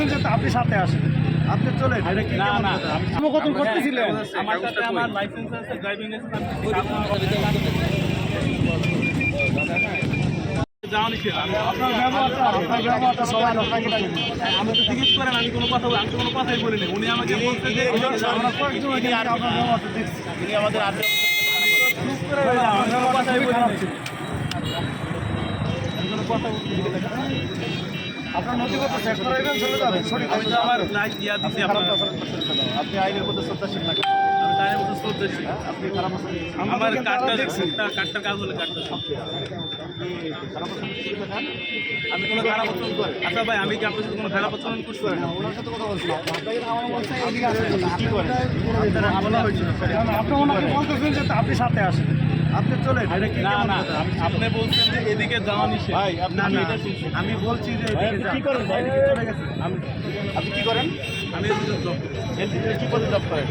বলতেছেন যে আপনি সাথে আসেন। আপনি চলে এটা না, না, আমি- কথোপকথন করতেছিলেন। আমার সাথে আমার লাইসেন্স আছে ড্রাইভিং আমি আপনার ব্যবহারটা আপনার ব্যবহারটা সবাই আপনাকে ডাকবে। আমি তো জিজ্ঞেস করেন আমি কোনো কথা আমি কোনো কথাই বলিনি। উনি আমাকে বলছে যে উনি আমাদের ব্যবহারটা খুবই খারাপ ছিল। আপনার নথিপত্র চেক করাইবেন চলে যাবেন। সঠিক আমি তো আমার লাইফ দিছি আপনার আপনি আইনের মধ্যে শ্রদ্ধাশীল না আমি তাই মতো শ্রদ্ধাশীল। আপনি খারাপ আমার কার্ডটা দেখছি কার্ডটার কাজ হলে কার্ডটা আমি কোনো খারাপ আচরণ করি আচ্ছা ভাই আমি কি আপনার সাথে কোনো খারাপ আচরণ করছি? ওনার সাথে কথা বলছে ওনাকে বলতেছেন যে আপনি সাথে আসেন। আপনি চলে না না আপনি বলছেন যে এদিকে যাওয়া নিষেধ। ভাই আপনি আমি এটা শুনছি। আমি বলছি যে এদিকে কি করেন ভাই? চলে গেছে আমি আপনি কি করেন? আমি জব করি। কি পদে জব করেন?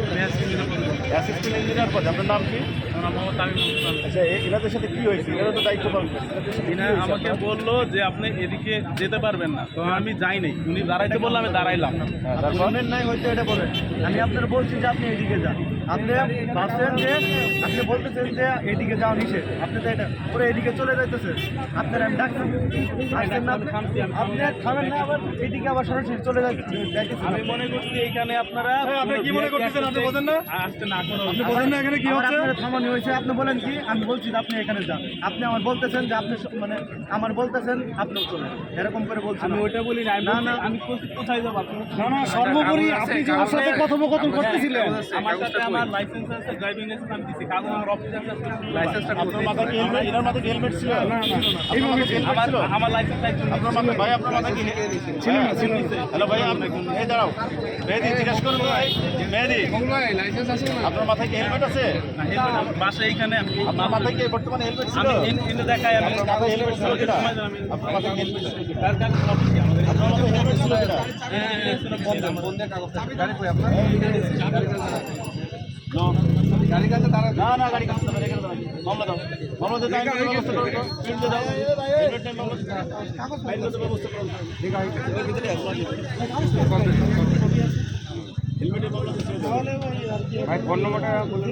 অ্যাসিস্ট্যান্ট ইঞ্জিনিয়ার পদে। আপনার নাম কি। আচ্ছা এনাদের সাথে কি হয়েছে? এনারা তো দায়িত্ব পালন করে আমাকে বলল যে আপনি এদিকে যেতে পারবেন না। তো আমি যাইনি উনি দাঁড়াইতে বলল আমি দাঁড়াইলাম। হ্যাঁ, নাই হয়তো এটা বলেন। আমি আপনার বলছি যে আপনি এদিকে যান। আপনি ভাবছেন যে আপনি বলতেছেন যে এদিকে যাওয়া নিষেধ আপনি তো এটা পুরো এদিকে চলে যাইতেছেন। আপনার আমি ডাকছি। আসছেন না আপনি। আপনি খাবেন না আবার এদিকে আবার সরাসরি চলে আমি মনে করছি এইখানে আপনারা আপনি কি মনে করতেছেন? আপনি বোঝেন না? আসতে না আপনি বোঝেন না এখানে কি হচ্ছে? আপনার থামানি হয়েছে। আপনি বলেন কি? আমি বলছি যে আপনি এখানে যান। আপনি আমার বলতেছেন যে আপনি মানে আমার বলতেছেন আপনিও চলেন। এরকম করে বলছেন আমি ওইটা বলি না না, না না। না। আমি কোথায় যাব? আপনি না না সর্বোপরি আপনি যে ওর সাথে কথোপকথন করতেছিলেন। আমার সাথে আমার লাইসেন্স আছে ড্রাইভিং লাইসেন্স আমি দিছি। কাগজ আমার অফিস আছে লাইসেন্সটা আপনার মাথায় কি হেলমেট মাথায় কি হেলমেট ছিল? না, না, না। আপনার মাথায় হেলমেট ছিল? আমার লাইসেন্স আপনার মাথায় ভাই আপনার মাথায় কি ছিল? না ছিল হ্যালো ভাই আপনি এই দাঁড়াও। মেহেদি জিজ্ঞেস করুন ভাই। মেহেদি। আপনার মাথায় কি হেলমেট আছে? বাসা এইখানে আপনার মাথায় কি বর্তমানে হেলমেট ছিল? আমি ইন- ইনে দেখাই আমি আপনার মাথায় হেলমেট ছিল কিনা? আপনার মাথায় হেলমেট ছিল? কার কার অফিস আমাদের? আপনার মাথায় হেলমেট ছিল কিনা? হ্যাঁ হ্যাঁ হ্যাঁ, শোনো, বন্ধ বন্ধ না না গাড়ি কাছে এখানে দাঁড়াবে মামলা দাও। মামলা দাও ব্যবস্থা করো তো। প্রিন্ট দাও। হেলমেট মামলা হেলমেটের দাও। ভাই ফোন নম্বরটা বলুন।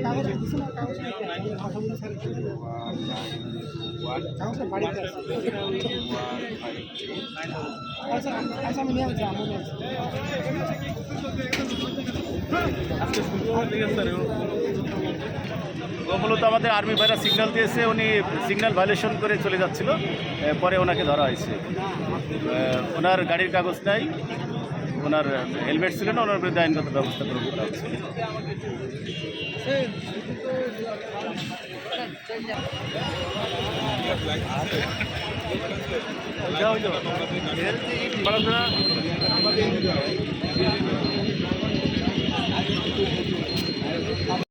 মূলত আমাদের আর্মি ভাইরা সিগন্যাল দিয়েছে, উনি সিগন্যাল ভায়োলেশন করে চলে যাচ্ছিল পরে ওনাকে ধরা হয়েছে। ওনার গাড়ির কাগজ নাই, ওনার হেলমেট ছিল না, ওনার বিরুদ্ধে আইনগত ব্যবস্থা গ্রহণ করা হচ্ছে পড়াশোনা